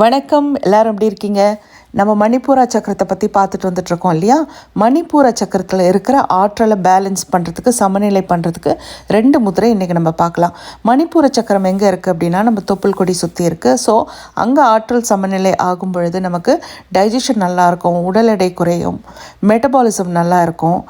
வணக்கம். எல்லாரும் எப்படி இருக்கீங்க? நம்ம மணிப்பூரா சக்கரத்தை பற்றி பார்த்துட்டு வந்துட்டுருக்கோம் இல்லையா? மணிப்பூர சக்கரத்தில் இருக்கிற ஆற்றலை பேலன்ஸ் பண்ணுறதுக்கு சமநிலை பண்ணுறதுக்கு ரெண்டு முதிரை இன்றைக்கி நம்ம பார்க்கலாம். மணிப்பூர சக்கரம் எங்கே இருக்குது அப்படின்னா நம்ம தொப்புள் கொடி சுற்றி இருக்குது ஸோ அங்கே ஆற்றல் சமநிலை ஆகும் பொழுது நமக்கு டைஜஷன் நல்லாயிருக்கும் உடல் எடை குறையும் மெட்டபாலிசம் நல்லா இருக்கும்.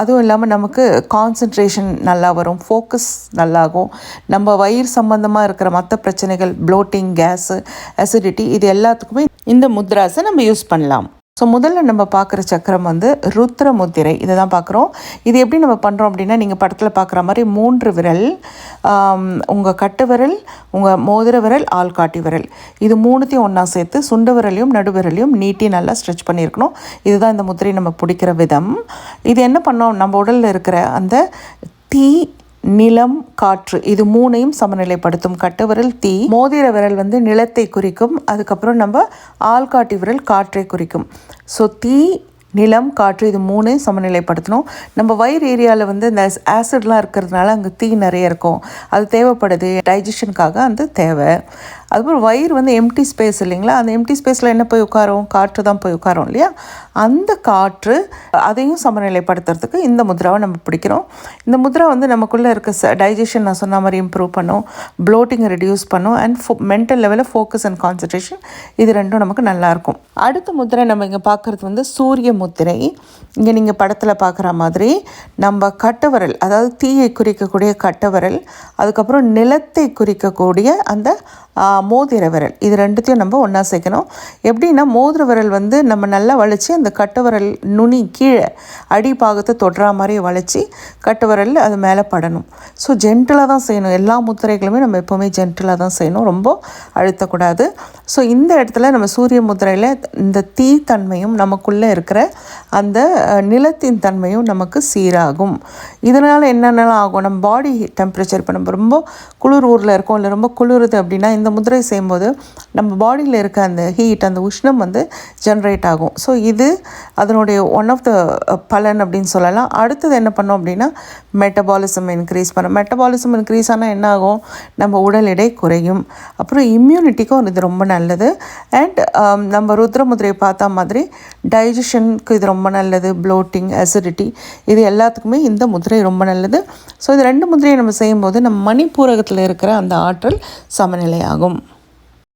அதுவும் இல்லாமல் நமக்கு கான்சன்ட்ரேஷன் நல்லா வரும் ஃபோக்கஸ் நல்லாகும். நம்ம வயிறு சம்மந்தமாக இருக்கிற மற்ற பிரச்சனைகள் ப்ளோட்டிங் கேஸு அசிடிட்டி இது எல்லாத்துக்குமே இந்த முத்ராஸை நம்ம யூஸ் பண்ணலாம். ஸோ முதல்ல நம்ம பார்க்குற சக்கரம் வந்து ருத்ர முத்திரை. இதை தான் பார்க்குறோம். இது எப்படி நம்ம பண்ணுறோம் அப்படின்னா நீங்கள் படத்தில் பார்க்குற மாதிரி மூன்று விரல் உங்கள் கட்டு விரல் உங்கள் மோதிர விரல் ஆள்காட்டி விரல். இது மூணுத்தையும் ஒன்றா சேர்த்து சுண்டு விரலையும் நடு விரலையும் நீட்டி நல்லா ஸ்ட்ரெச் பண்ணியிருக்கணும். இதுதான் இந்த முத்திரை நம்ம பிடிக்கிற விதம். இது என்ன பண்ணோம்? நம்ம உடலில் இருக்கிற அந்த தீ நிலம் காற்று இது மூணையும் சமநிலைப்படுத்தும். கட்டுவிரல் தீ. மோதிர விரல் வந்து நிலத்தை குறிக்கும். அதுக்கப்புறம் நம்ம ஆள்காட்டி விரல் காற்றை குறிக்கும். ஸோ தீ நிலம் காற்று இது மூணையும் சமநிலைப்படுத்தணும். நம்ம வயிறு ஏரியாவில் வந்து இந்த ஆசிட்லாம் இருக்கிறதுனால அங்கே தீ நிறைய இருக்கும். அது தேவைப்படுது. டைஜஷனுக்காக அந்த தேவை. அதுக்கப்புறம் வயிறு வந்து எம்டி ஸ்பேஸ் இல்லைங்களா? அந்த எம்டி ஸ்பேஸில் என்ன போய் உட்காரும்? காற்று தான் போய் உட்காரும் இல்லையா? அந்த காற்று அதையும் சமநிலைப்படுத்துறதுக்கு இந்த முத்ராவை நம்ம பிடிக்கிறோம். இந்த முத்ரா வந்து நமக்குள்ளே இருக்க ச டைஜஷன் நான் சொன்ன மாதிரி இம்ப்ரூவ் பண்ணும். ப்ளோட்டிங்கை ரெடியூஸ் பண்ணும். அண்ட் ஃபோ மென்டல் லெவலில் ஃபோக்கஸ் அண்ட் கான்சன்ட்ரேஷன் இது ரெண்டும் நமக்கு நல்லாயிருக்கும் அடுத்த முத்திரை நம்ம இங்கே பார்க்குறது வந்து சூரிய முத்திரை. இங்கே நீங்கள் படத்தில் பார்க்குற மாதிரி நம்ம கட்டவரல் அதாவது தீயை குறிக்கக்கூடிய கட்டவரல் அதுக்கப்புறம் நிலத்தை குறிக்கக்கூடிய அந்த மோதிர விரல் இது ரெண்டுத்தையும் நம்ம ஒன்றா சேர்க்கணும். எப்படின்னா மோதிர விரல் வந்து நம்ம நல்லா வளைச்சி அந்த கட்டு விரல் நுனி கீழே அடி பாகத்தை தொடுற மாதிரி வளைச்சி கட்டு விரல் அது மேலே படணும். ஸோ ஜென்டிலாக தான் செய்யணும். எல்லா முத்திரைகளுமே நம்ம எப்போவுமே ஜென்டிலாக தான் செய்யணும். ரொம்ப அழுத்தக்கூடாது. ஸோ இந்த இடத்துல நம்ம சூரிய முத்திரையில் இந்த தீ தன்மையும் நமக்குள்ளே இருக்கிற அந்த நிலத்தின் தன்மையும் நமக்கு சீராகும். இதனால் என்னென்னலாம் ஆகும்? நம்ம பாடி டெம்பரேச்சர் இப்போ நம்ம ரொம்ப குளிர் ஊரில் இருக்கோம். இல்லை ரொம்ப குளிருது அப்படின்னா இந்த முதிரை செய்யும்போது நம்ம பாடியில் இருக்க அந்த ஹீட் அந்த உஷ்ணம் வந்து ஜென்ரேட் ஆகும். ஸோ இது அதனுடைய ஒன் ஆஃப் த பலன் அப்படின்னு சொல்லலாம். அடுத்தது என்ன பண்ணோம் அப்படின்னா மெட்டபாலிசம் இன்க்ரீஸ் பண்ணும். மெட்டபாலிசம் இன்க்ரீஸ் ஆனால் என்ன ஆகும்? நம்ம உடல் எடை குறையும். அப்புறம் இம்யூனிட்டிக்கும் இது ரொம்ப நல்லது. அண்ட் நம்ம ருத்ரமுதிரையை பார்த்தா மாதிரி டைஜஷனுக்கு இது ரொம்ப நல்லது. ப்ளோட்டிங் அசிடிட்டி இது எல்லாத்துக்குமே இந்த முதிரை ரொம்ப நல்லது. ஸோ இது ரெண்டு முதிரையை நம்ம செய்யும்போது நம்ம மணிப்பூரகத்தில் இருக்கிற அந்த ஆற்றல் சமநிலையாகும்.